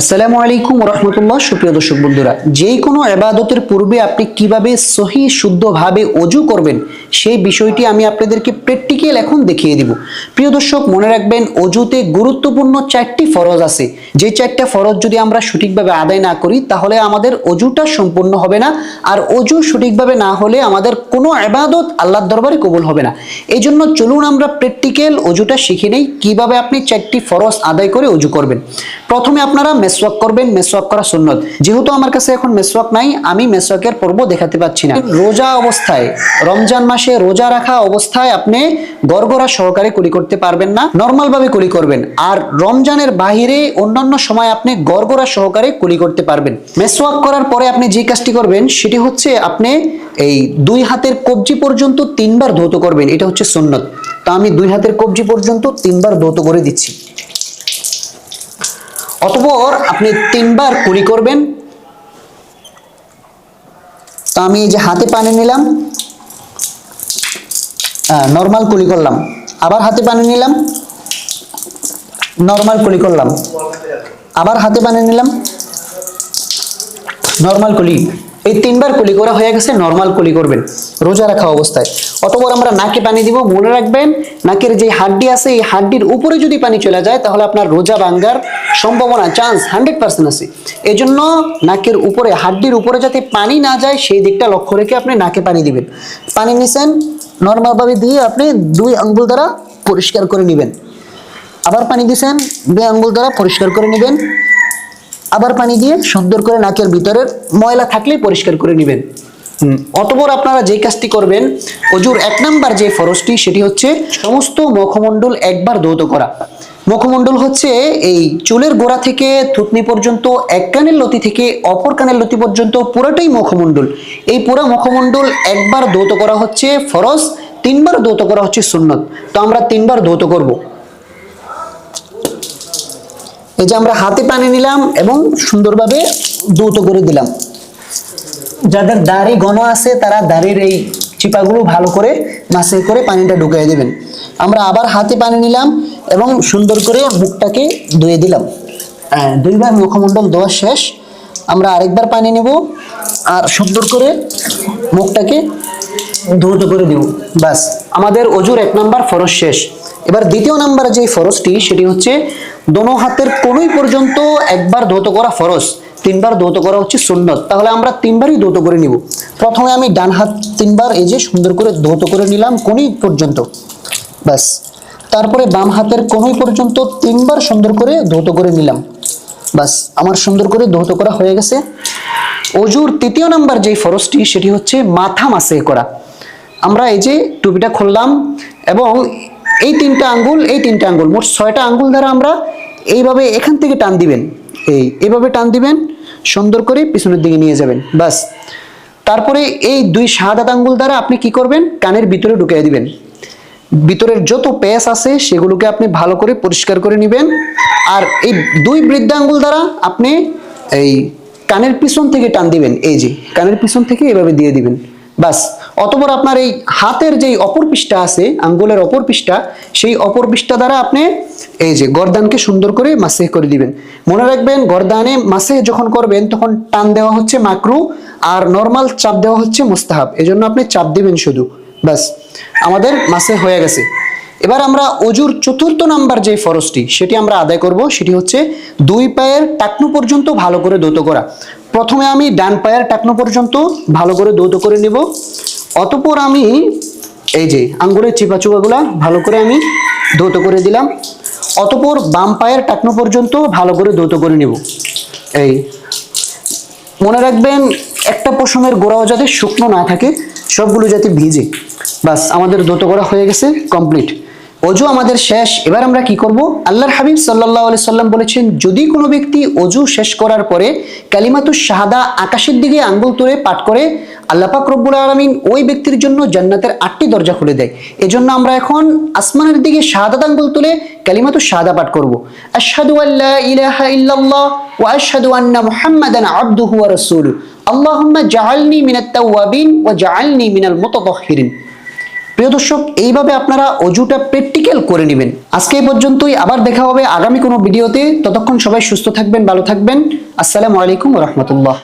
আসসালামু আলাইকুম রহমতুল্লাহ সুপ্রিয় দর্শক বন্ধুরা যেই কোনো এবাদতের পূর্বে আপনি কীভাবে সহি, শুদ্ধভাবে অজু করবেন, সেই বিষয়টি আমি আপনাদেরকে প্র্যাকটিক্যাল এখন দেখিয়ে দিব। প্রিয় দর্শক, মনে রাখবেন, অজুতে গুরুত্বপূর্ণ চারটি ফরজ আছে। যে চারটা ফরজ যদি আমরা সঠিকভাবে আদায় না করি, তাহলে আমাদের অজুটা সম্পূর্ণ হবে না, আর অজু সঠিকভাবে না হলে আমাদের কোনো এবাদত আল্লাহর দরবারে কবুল হবে না। এই জন্য চলুন আমরা প্র্যাকটিক্যাল অজুটা শিখে নেই, কীভাবে আপনি চারটি ফরজ আদায় করে অজু করবেন। প্রথমে আপনারা মেসওয়াক করবেন, মেসওয়াক করা সুন্নত। যেহেতু আমার কাছে এখন মেসওয়াক নাই, আমি মেসওয়াকের পর্ব দেখাতে পাচ্ছি না। রোজা অবস্থায়, রমজান মাসে রোজা রাখা অবস্থায় আপনি গড়গড়া সহকারে কুলি করতে পারবেন না নর্মাল ভাবে কুলি করবেন। আর রমজানের বাহিরে অন্যান্য সময় আপনি গড়গড়া সহকারে কুলি করতে পারবেন। মেসওয়াক করার পরে আপনি যে কাজটি করবেন, সেটি হচ্ছে আপনি এই দুই হাতের কবজি পর্যন্ত তিনবার ধৌত করবেন। এটা হচ্ছে সুন্নত। তো আমি দুই হাতের কবজি পর্যন্ত তিনবার ধৌত করে দিচ্ছি। অতপর আপনি তিনবার কুড়ি করবেন। তো আমি এই যে হাতে পানি নিলাম নর্মাল কুলি করলাম। আবার হাতে পানি নিলাম নর্মাল কুলি করলাম। আবার হাতে পানি নিলাম নর্মাল কুলি এই তিনবার কুলি করা হয়ে গেছে নর্মাল কুলি করবেন। রোজা রাখা অবস্থায়। অতপর আমরা নাকে পানি দিব, মনে রাখবেন, নাকের যে হাড্ডি আছে, এই হাড্ডির উপরে যদি পানি চলে যায়, তাহলে আপনার রোজা ভাঙ্গার সম্ভাবনা চান্স হান্ড্রেড পার্সেন্ট আছে। এই জন্য নাকের উপরে, হাড্ডির উপরে যাতে পানি না যায়, সেই দিকটা লক্ষ্য রেখে আপনি নাকে পানি দিবেন। পানি নিছেন নর্মালভাবে দিয়ে আপনি দুই আঙ্গুল দ্বারা পরিষ্কার করে নেবেন। আবার পানি দিছেন, দুই আঙ্গুল দ্বারা পরিষ্কার করে নেবেন। আবার পানি দিয়ে সুন্দর করে নাকের ভিতরের ময়লা থাকলেই পরিষ্কার করে নেবেন। অতপর আপনারা যে কাজটি করবেন অজুর এক নাম্বার যে ফরজটি সেটি হচ্ছে সমস্ত মুখমণ্ডল একবার ধৌত করা। মুখমণ্ডল হচ্ছে এই চুলের গোড়া থেকে থুতনি পর্যন্ত এক কানের লতি থেকে অপর কানের লতি পর্যন্ত পুরোটাই মুখমণ্ডল। এই পুরো মুখমণ্ডল একবার ধৌত করা হচ্ছে ফরজ তিনবার ধৌত করা হচ্ছে সুন্নত। তো আমরা তিনবার ধৌত করব। এই যে আমরা হাতে পানি নিলাম এবং সুন্দরভাবে দ্রুত করে দিলাম। যাদের দাড়ি ঘন আছে তারা দাড়ির এই চিপাগুলো ভালো করে মাসে করে পানিটা ঢুকিয়ে দেবেন। আমরা আবার হাতে পানি নিলাম এবং সুন্দর করে মুখটাকে ধুয়ে দিলাম। হ্যাঁ, দুইবার মুখমণ্ডল ধোয়া শেষ। আমরা আরেকবার পানি নেব আর সুন্দর করে মুখটাকে ধৌত করে দিব বাস আমাদের অজুর এক নাম্বার ফরজ শেষ। এবার দ্বিতীয় নাম্বার যে ফরজটি, সেটি হচ্ছে দোনো হাতের কোনোই পর্যন্ত একবার ধৌত করা ফরজ, তিনবার ধৌত করা হচ্ছে সুন্নত। তাহলে আমরা তিনবারই ধৌত করে নিব। প্রথমে আমি ডান হাত তিনবার এই যে সুন্দর করে ধৌত করে নিলাম কোনই পর্যন্ত। ব্যাস। তারপরে বাম হাতের কোনোই পর্যন্ত তিনবার সুন্দর করে ধৌত করে নিলাম। বাস আমার সুন্দর করে ধৌত করা হয়ে গেছে। অজুর তৃতীয় নাম্বার যেই ফরজটি, সেটি হচ্ছে মাথা মাসে করা। আমরা এই যে টুপিটা খুললাম এবং এই তিনটা আঙ্গুল, এই তিনটা আঙ্গুল, মোট ছয়টা আঙ্গুল দ্বারা আমরা এইভাবে এখান থেকে টান দিবেন। এই, এভাবে টান দিবেন, সুন্দর করে পিছনের দিকে নিয়ে যাবেন বাস তারপরে এই দুই শাহাদাত আঙ্গুল দ্বারা আপনি কি করবেন? কানের ভিতরে ঢুকিয়ে দিবেন। ভিতরের যত পেস আছে, সেগুলোকে আপনি ভালো করে পরিষ্কার করে নেবেন। আর এই দুই বৃদ্ধাঙ্গুল দ্বারা আপনি এই কানের পিছন থেকে টান দিবেন। এই যে, কানের পিছন থেকে এভাবে দিয়ে দিবেন। বাস অতপর আপনার এই হাতের যেই অপর পৃষ্ঠা আছে, আঙ্গুলের অপর পৃষ্ঠা, সেই অপর পৃষ্ঠা দ্বারা আপনি এই যে গর্দানকে সুন্দর করে মাসে করে দিবেন। মনে রাখবেন, গর্দানে মাসে যখন করবেন, তখন টান দেওয়া হচ্ছে মাকরু আর নর্মাল চাপ দেওয়া হচ্ছে মুস্তাহাব। এজন্য আপনি চাপ দিবেন শুধু। ব্যাস। আমাদের মাসে হয়ে গেছে। এবার আমরা অজুর চতুর্থ নাম্বার যে ফরজটি, সেটি আমরা আদায় করব, সেটি হচ্ছে দুই পায়ের টাকনু পর্যন্ত ভালো করে দৌত করা। প্রথমে আমি ডান পায়ের টাকনু পর্যন্ত ভালো করে দৌত করে নেব। অতপর আমি এই যে আঙ্গুলের চিপা চুপাগুলা ভালো করে আমি দৌত করে দিলাম। অতপর বাম পায়ের টাকনু পর্যন্ত ভালো করে দৌত করে নেব। এই মনে রাখবেন, একটা পশমের গোড়াও যাতে শুকনো না থাকে, সবগুলো যাতে ভিজে। বাস, আমাদের দোতো করা হয়ে গেছে কমপ্লিট। অজু আমাদের শেষ। এবার আমরা কি করব? আল্লাহর হাবিব সাল্লাহ আলি সাল্লাম বলেছেন, যদি কোনো ব্যক্তি অজু শেষ করার পরে কালিমাতুস শাহাদা আকাশের দিকে আঙ্গুল তুলে পাঠ করে, আল্লাহ পাক রব্বুল আলমিন ওই ব্যক্তির জন্য জান্নাতের আটটি দরজা খুলে দেয়। এজন্য আমরা এখন আসমানের দিকে শাহাদাত আঙ্গুল তুলে কালিমাতুস শাহাদা পাঠ করব। আশহাদু আল্লা ইলাহা ইল্লাল্লাহ ওয়া আশহাদু আন্না মুহাম্মাদান আবদুহু ওয়া রাসূলুহু। আল্লাহুম্মা জাআলনি মিনাত তাওয়াবিন ওয়া জাআলনি মিনাল মুতাতাহহিরিন প্রিয় দর্শক, এইভাবে আপনারা অজুটা প্র্যাকটিক্যাল করে নেবেন। আজকে এই পর্যন্তই, আবার দেখা হবে আগামী কোনো ভিডিওতে। ততক্ষণ সবাই সুস্থ থাকবেন, ভালো থাকবেন। আসসালামু আলাইকুম রহমতুল্লাহ।